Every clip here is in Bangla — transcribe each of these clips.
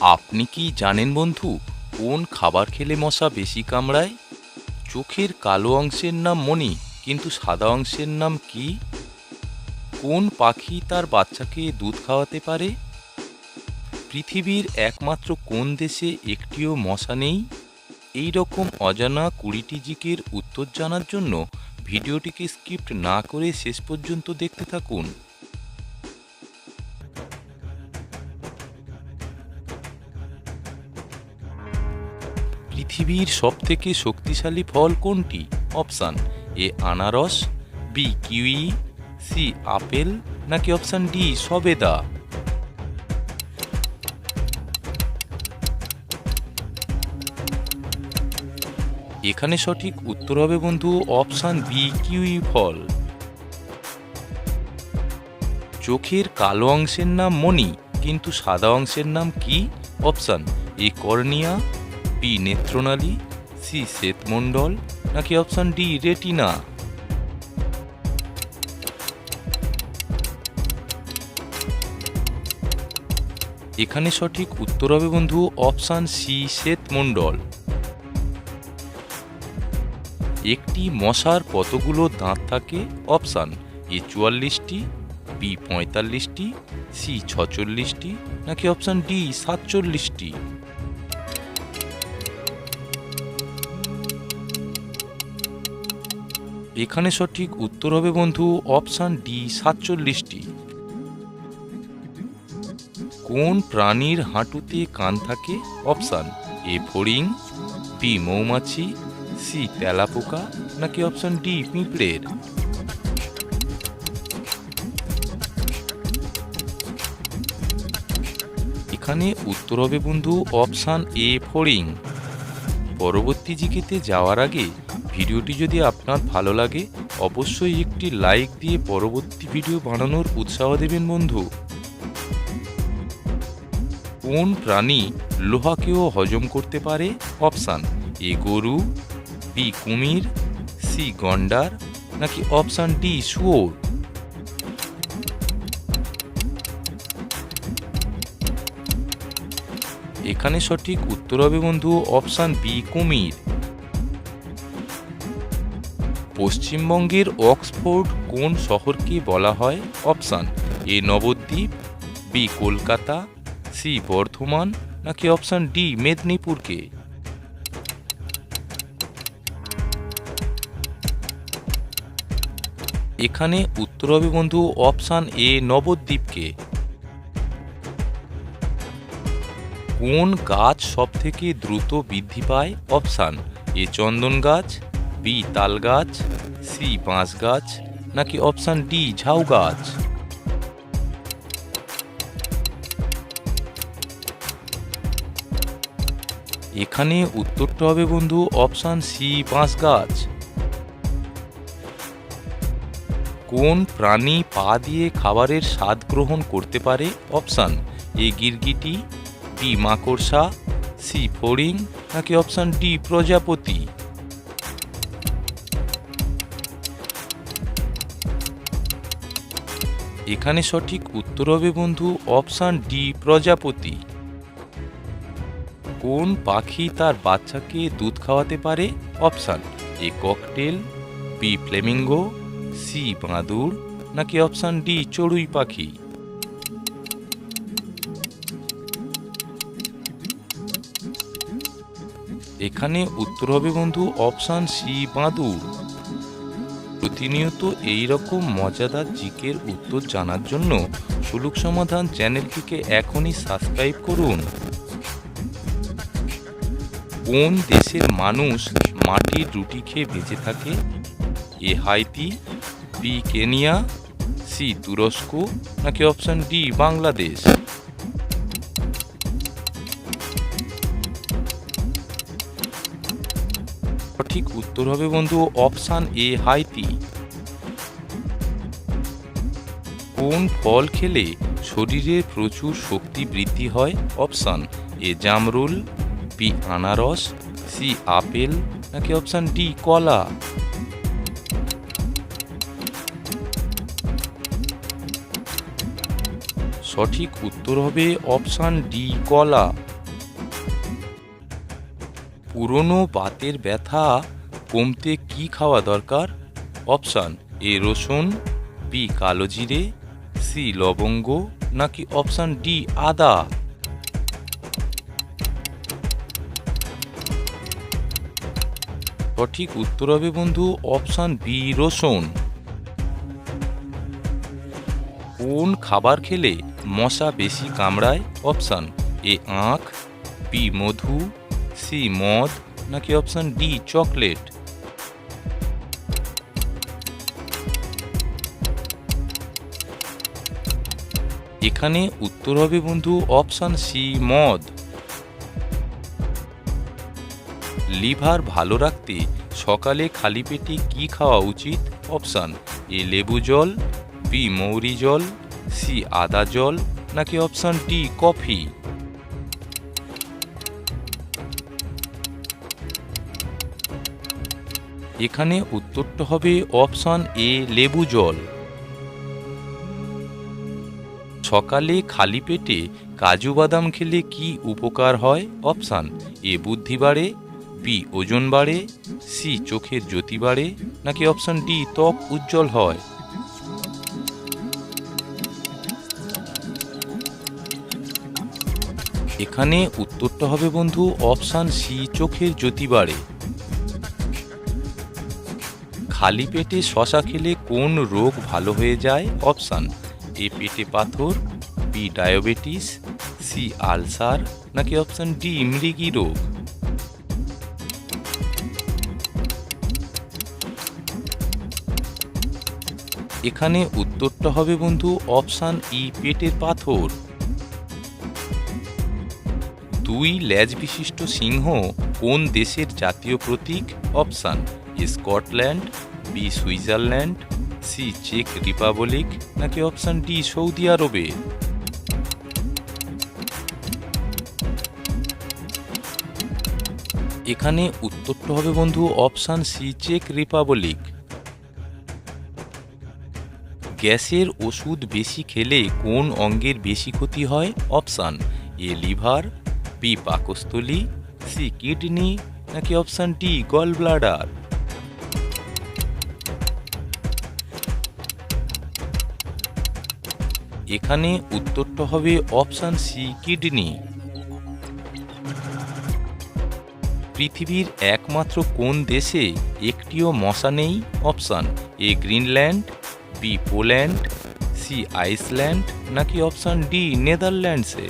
আপনি কি জানেন বন্ধু, কোন খাবার খেলে মশা বেশি কামড়ায়? চোখের কালো অংশের নাম মণি, কিন্তু সাদা অংশের নাম কি? কোন পাখি তার বাচ্চাকে দুধ খাওয়াতে পারে? পৃথিবীর একমাত্র কোন দেশে একটিও মশা নেই? এই রকম অজানা কুড়িটি জিকের উত্তর জানার জন্য ভিডিওটিকে স্কিপ্ট না করে শেষ পর্যন্ত দেখতে থাকুন। পৃথিবীর সবথেকে শক্তিশালী ফল কোনটি? অপশান এ, আনারস, বি, কিউই, সি, আপেল, নাকি অপশান ডি, সবেদা? এখানে সঠিক উত্তর হবে বন্ধু অপশান বি, কিউই ফল। চোখের কালো অংশের নাম মণি, কিন্তু সাদা অংশের নাম কি? অপশান এ, কর্নিয়া বি নেত্রনালী, সি শ্বেত শ্বেতমণ্ডল নাকি অপশান ডি রেটিনা? এখানে সঠিক উত্তর হবে বন্ধু অপশান সি শ্বেত শ্বেতমণ্ডল একটি মশার কতগুলো দাঁত থাকে? অপশান এ চুয়াল্লিশটি, বি পঁয়তাল্লিশটি, সি ছচল্লিশটি, নাকি অপশান ডি সাতচল্লিশটি? এখানে সঠিক উত্তর হবে বন্ধু অপশান ডি সাতচল্লিশটি। কোন প্রাণীর হাঁটুতে কান থাকে? অপশান এ ফড়িং, বি মৌমাছি, সি তেলাপোকা নাকি অপশান ডি পিঁপড়ের? এখানে উত্তর হবে বন্ধু অপশান এ ফড়িং। পরবর্তী জিকেতে যাওয়ার আগে ভিডিওটি যদি আপনার ভালো লাগে, অবশ্যই একটি লাইক দিয়ে পরবর্তী ভিডিও বানানোর উৎসাহ দেবেন বন্ধু। কোন প্রাণী লোহাকেও হজম করতে পারে? অপশান এ গরু, বি কুমির, সি গন্ডার, নাকি অপশান ডি শুয়োর? এখানে সঠিক উত্তর হবে বন্ধু অপশান বি কুমির। পশ্চিমবঙ্গের অক্সফোর্ড কোন শহরকে বলা হয়? Option A Nabadwip, B Kolkata, C Bardhaman, নাকি অপশান ডি মেদিনীপুরকে? এখানে উত্তর হবে বন্ধু অপশান এ নবদ্বীপকে। কোন গাছ সব থেকে দ্রুত বৃদ্ধি পায়? অপশান এ চন্দন গাছ বি তাল গাছ সি বাঁশ গাছ, নাকি অপশান ডি ঝাউ গাছ? এখানে উত্তরটা হবে বন্ধু অপশান সি বাঁশ গাছ। কোন প্রাণী পা দিয়ে খাবারের স্বাদ গ্রহণ করতে পারে? অপশান এ গিরগিটি বি মাকড়সা সি ফড়িং, নাকি অপশান ডি প্রজাপতি? এখানে সঠিক উত্তর হবে, বন্ধু, অপশান ডি, প্রজাপতি। কোন পাখি তার বাচ্চাকে দুধ খাওয়াতে পারে? Option A, cockatiel, B, flamingo, C, বাঁদুর, নাকি অপশান ডি, চড়ুই পাখি? এখানে উত্তর হবে, বন্ধু, অপশান সি, বাঁদুর। প্রতিনিয়ত এই রকম মজাদার জিকের উত্তর জানার জন্য সুলুক সমাধান চ্যানেলটিকে এখনই সাবস্ক্রাইব করুন। কোন দেশের মানুষ মাটির রুটি খেয়ে বেঁচে থাকে? A Haiti, B Kenya, C তুরস্ক, নাকি অপশান ডি বাংলাদেশ? সঠিক উত্তর হবে বন্ধু অপশান এ হাইতি কোন ফল খেলে শরীরে প্রচুর শক্তি বৃদ্ধি হয়? অপশান এ, জামরুল, বি, আনারস, সি, আপেল, নাকি অপশান ডি, কলা? সঠিক উত্তর হবে অপশান ডি, কলা। পুরনো বাতের ব্যথা কমতে কি খাওয়া দরকার? অপশান, এ রসুন, বি কালো জিরে, সি লবঙ্গ, নাকি অপশান ডি আদা? সঠিক উত্তর হবে বন্ধু অপশান বি, রসুন। কোন খাবার খেলে মশা বেশি কামড়ায়? অপশান, এ আখ, বি মধু সি মদ নাকি অপশান ডি চকলেট? এখানে উত্তর হবে বন্ধু অপশান সি মদ। লিভার ভালো রাখতে সকালে খালি পেটে কি খাওয়া উচিত? অপশান এ লেবু জল, বি মৌরি জল, সি আদা জল, নাকি অপশান ডি কফি? এখানে উত্তরটা হবে অপশান এ, লেবু জল। সকালে খালি পেটে কাজু বাদাম খেলে কি উপকার হয়? অপশান এ, বুদ্ধি বাড়ে, বি, ওজন বাড়ে, সি, চোখের জ্যোতি বাড়ে, নাকি অপশান ডি, ত্বক উজ্জ্বল হয়? এখানে উত্তরটা হবে বন্ধু অপশান সি, চোখের জ্যোতি বাড়ে। খালি পেটে শশা খেলে কোন রোগ ভালো হয়ে যায়? অপশান এ পেটে পাথর বি ডায়াবেটিস সি আলসার নাকি অপশান ডি মৃগী রোগ? এখানে উত্তরটা হবে বন্ধু অপশান ই পেটের পাথর। দুই ল্যাজ বিশিষ্ট সিংহ কোন দেশের জাতীয় প্রতীক? Option Scotland, B Switzerland, C check Republic, নাকি অপশান ডি সৌদি আরবে? এখানে উত্তরটা হবে বন্ধু অপশান সি চেক রিপাবলিক। গ্যাসের ওষুধ বেশি খেলে কোন অঙ্গের বেশি ক্ষতি হয়? অপশান এ লিভার, বি পাকস্থলী, সি কিডনি, নাকি অপশান ডি গল ব্লাডার এখানে উত্তরটা হবে অপশান সি কিডনি পৃথিবীর একমাত্র কোন দেশে একটিও মশা নেই? Option A Greenland B Poland C Iceland নাকি অপশান ডি নেদারল্যান্ডসে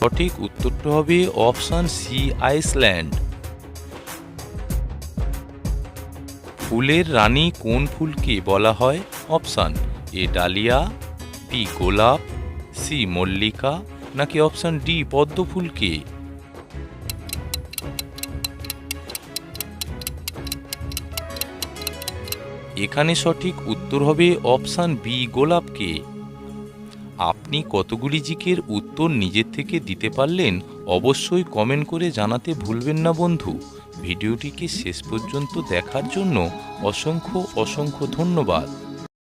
সঠিক উত্তরটা হবে অপশান সি আইসল্যান্ড ফুলের রানী কোন ফুলকে বলা হয়? অপশান এ ডালিয়া, বি গোলাপ, সি মল্লিকা, নাকি অপশান ডি পদ্ম ফুলকে এখানে সঠিক উত্তর হবে অপশান বি গোলাপকে। আপনি কতগুলি জিকের উত্তর নিজের থেকে দিতে পারলেন, অবশ্যই কমেন্ট করে জানাতে ভুলবেন না বন্ধু। ভিডিওটিকে শেষ পর্যন্ত দেখার জন্য অসংখ্য অসংখ্য ধন্যবাদ।